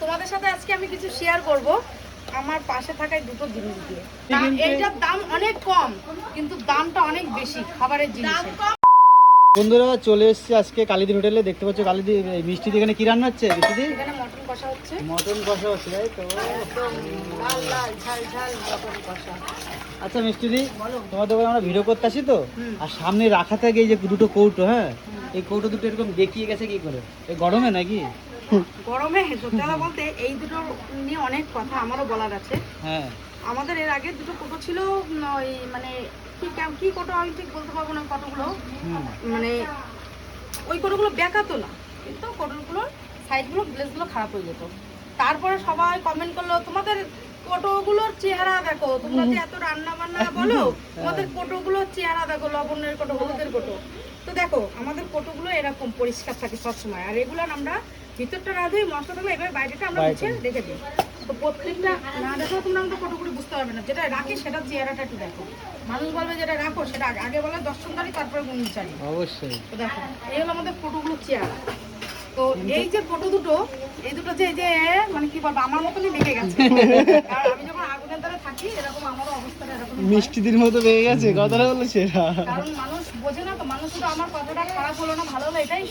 তোমাদের সাথে আজকে আমি কিছু শেয়ার করব। আমার পাশে থাকায় দুটো জিনিস দিয়ে। দাম- এইটার দাম অনেক কম কিন্তু দামটা অনেক বেশি খাবারের জিনিস বন্ধুরা চলে এসেছি আজকে কালিদি হোটেলে। দেখতে পাচ্ছ কালিদি এই মিষ্টি দিয়ে এখানে কি রান্না হচ্ছে? মিষ্টি এখানে মটন কষা হচ্ছে। মটন কষা হচ্ছে তাই তো? লাল লাল ঝাল ঝাল মটন কষা আচ্ছা মিষ্টি দি তোমার দোকানে আমরা ভিডিও করতে আসি তো? আর সামনে রাখা থাকে এই যে দুটো কৌটো হ্যাঁ? এই কৌটো দুটো এরকম দেখিয়ে গেছে কি করে? এই গরমে নাকি? গরমে সত্যি বলতে এই দুটো নিয়ে অনেক কথা আমারও বলার আছে। হ্যাঁ। আমাদের এর আগে দুটো কোটো ছিল ওই মানে কি কেম- কি কোটো আমি ঠিক বলতে পারব না কতগুলো। মানে ওই কোটোগুলো বেকাতো না কিন্তু কোটোগুলোর সাইডগুলো গ্লেসগুলো খারাপ হয়ে যেত। তারপরে সবাই কমেন্ট করল তোমাদের কোটোগুলোর চেহারা দেখো তোমরা যে এত রান্না বান্না বলো তোমাদের কোটোগুলোর চেহারা দেখো লবণের কোটো হলুদের কোটো। তো দেখো আমাদের কোটোগুলো এরকম পরিষ্কার থাকে সবসময় আর রেগুলার আমরা ভিতরটা না ধুই মশলা থাকলে এবার বাইরেটা আমরা। মুছে রেখে দিই তো প্রত্যেকটা না দেখো তোমরা আমাদের কোটোগুলো বুঝতে পারবে না। যেটা রাখি সেটা চেহারাটা একটু দেখো। মানুষ বলবে যেটা রাখো সেটা আগে- বলে দর্শন দাঁড়ি তারপরে গুণ চাই অবশ্যই। তো দেখো এই হলো আমাদের ফটোগুলো চেয়ারা তো এই যে ফটো দুটো এই দুটো যে এই যে মানে কি বলব আমার মতনই দেখে গেছে। আর আমি যখন আগুনের দ্বারা থাকি এরকম আমারও অবস্থাটা এরকম। মিষ্টিদির মতো পেয়ে গেছে কথাটা সেটা। কারণ মানুষ বোঝে না তো মানুষ শুধু আমার কথাটা খারাপ হলো না ভালো হলো এটাই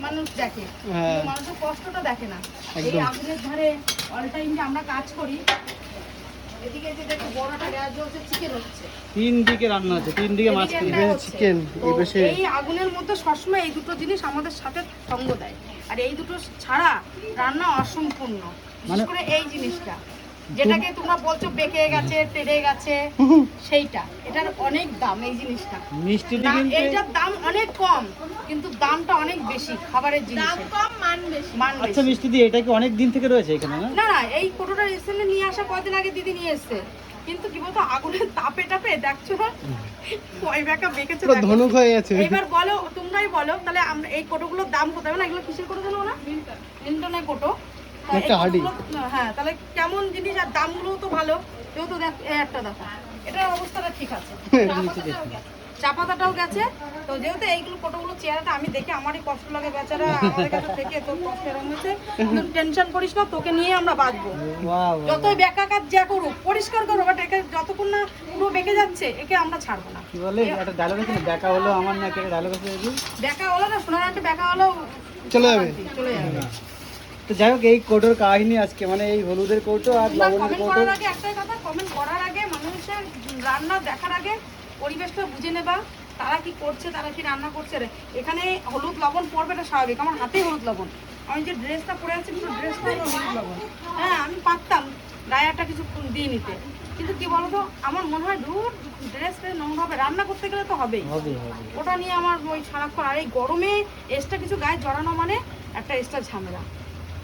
মানুষ দেখে। হ্যাঁ। মানুষের কষ্টটা দেখে না। এই আগুনের ধারে অল টাইম যে আমরা কাজ করি এদিকে যে দেখো বড়টা গ্যাস জ্বলছে চিকেন হচ্ছে। তিন দিকে রান্না হচ্ছে তিন দিকে মাছ এদিকে একটা এই আগুনের মধ্যে সবসময় এই দুটো জিনিস আমাদের সাথে সঙ্গ দেয়। আর এই দুটো ছাড়া রান্না অসম্পূর্ণ। বিশেষ মানে- করে এই জিনিসটা। যেটাকে তোমরা বলছো বেঁকে গেছে তেড়ে গেছে সেইটা। এটার অনেক দাম এই জিনিসটা। মিষ্টি দি দাম- এইটার দাম অনেক কম কিন্তু দামটা অনেক বেশি খাবারের জিনিস দাম কম মান বেশি। মান আচ্ছা মিষ্টি দি এটা কি অনেক দিন থেকে রয়েছে এখানে না? না না এই কোটোটা রিসেন্টলি নিয়ে আসা কয়দিন আগে দিদি নিয়ে এসেছে। কিন্তু কি বলতো আগুনের তাপে টাপে দেখছ? না কয় বেকা বেঁকেছে দেখো। ধনুক হয়ে গেছে। এবার বলো তোমরাই বলো তাহলে আমরা এই কোটোগুলোর দাম কত হবে না এগুলো কিসের কোটো জানো না? লিন্টনের কোটো একটা হাঁড়ি। হ্যাঁ তাহলে কেমন জিনিস আর দামগুলোও তো ভালো। যেহেতু দেখ একটা দেখো এটার অবস্থাটা ঠিক আছে। চা পাতাটাও গেছে। তো যেহেতু এইগুলো কোটোগুলো চেয়ারটা আমি দেখে আমারই কষ্ট লাগে বেচারা আমাদের কাছে থেকে তোর কষ্ট এরকম হয়েছে। কিন্তু টেনশন করিস না তোকে নিয়ে আমরা বাঁচবো। যতই বেকা কাজ যা করুক পরিষ্কার করো বাট একে যতক্ষণ না পুরো বেঁকে যাচ্ছে একে আমরা ছাড়বো না। কি বলে? একটা ডায়লগ আছে দেখা হলো আমার না একটা ডায়লগ আছে? বেকা হলো না সোনার একটা বেকা হলো। চলে যাবে। চলে যাবে। তো যাই হোক এই কৌটোর কাহিনী আজকে মানে এই হলুদের কৌটো আর লবণের করার আগে একটাই কথা কমেন্ট করার আগে মানুষের রান্না দেখার আগে পরিবেশটা বুঝে নেবা তারা কি করছে তারা কি রান্না করছে। রে এখানে হলুদ লবণ পড়বে এটা স্বাভাবিক। আমার হাতেই হলুদ লবণ। আমি যে ড্রেসটা পরে আছি পুরো ড্রেসটা হলুদ লবণ। হ্যাঁ আমি পারতাম গায়ে কিছু দিয়ে নিতে। কিন্তু কি বলতো আমার মনে হয় দূর ড্রেস নোংরা হবে। রান্না করতে গেলে তো হবেই। হবে হবে। ওটা নিয়ে আমার ওই সারাক্ষণ আর এই গরমে এক্সট্রা কিছু গায়ে জড়ানো মানে একটা এক্সট্রা ঝামেলা।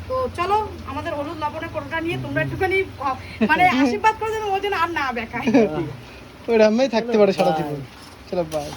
তো চলো আমাদের হলুদ লবণের পরোটা নিয়ে তোমরা একটুখানি মানে আশীর্বাদ করে দেবে ওই জন্য আর না বেকায় ওই রান্নাই থাকতে পারে সারা জীবন। চলো বাই